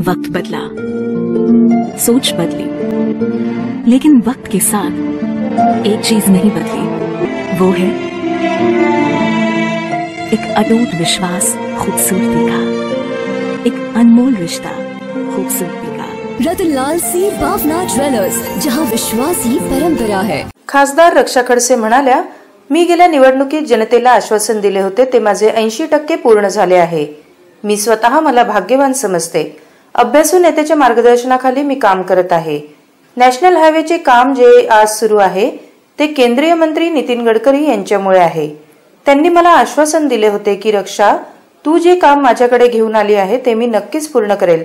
वक्त बदला। सोच बदली। लेकिन वक्त के साथ एक चीज नहीं बदली। वो है एक अटूट विश्वास खूबसूरती का। एक अनमोल रिश्ता खूबसूरती का। रतनलाल सी बावना ज्वेलर्स जहां विश्वास ही परंपरा है। खासदार रक्षा खडसे म्हणाल्या मी गेल्या निवडणुकीत जनतेला आश्वासन दिले होते ते माझे ऐंशी टक्के पूर्ण झाले आहे. मी स्वतः मला भाग्यवान समजते. अभ्यासू नेत्याच्या मार्गदर्शनाखाली मी काम करत आहे. नॅशनल हायवेचे काम जे आज सुरू आहे ते केंद्रीय मंत्री नितीन गडकरी यांच्यामुळे आहे. त्यांनी मला आश्वासन दिले होते की रक्षा तू जे काम माझ्याकडे घेऊन आली आहे ते मी नक्कीच पूर्ण करेल.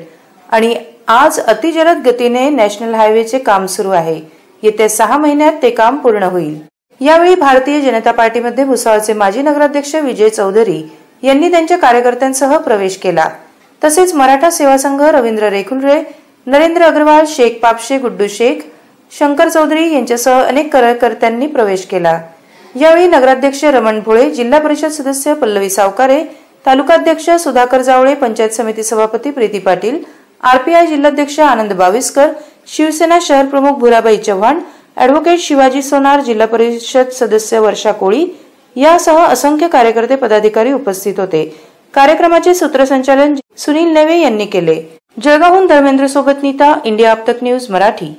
आणि आज अतिजलद गतीने नॅशनल हायवेचे काम सुरू आहे. येत्या सहा महिन्यात ते काम पूर्ण होईल. यावेळी भारतीय जनता पार्टीमध्ये भुसावळचे माजी नगराध्यक्ष विजय चौधरी यांनी त्यांच्या कार्यकर्त्यांसह प्रवेश केला. तसेच मराठा सेवा संघ रवींद्र रेखुलरे नरेंद्र अग्रवाल शेख पापशे गुड्डू शेख शंकर चौधरी यांच्यासह अनेक कार्यकर्त्यांनी प्रवेश केला. यावेळी नगराध्यक्ष रमण भोळे जिल्हा परिषद सदस्य पल्लवी सावकारे तालुकाध्यक्ष सुधाकर जावळे पंचायत समिती सभापती प्रीती पाटील आरपीआय जिल्हाध्यक्ष आनंद बाविस्कर शिवसेना शहर प्रमुख भुराबाई चव्हाण अॅडव्होकेट शिवाजी सोनार जिल्हा परिषद सदस्य वर्षा कोळी यासह असंख्य कार्यकर्ते पदाधिकारी उपस्थित होते. कार्यक्रमाचे सूत्रसंचालन सुनील नेवे यांनी केले. जळगावहून धर्मेंद्र सोबत नीता इंडिया आपतक न्यूज मराठी.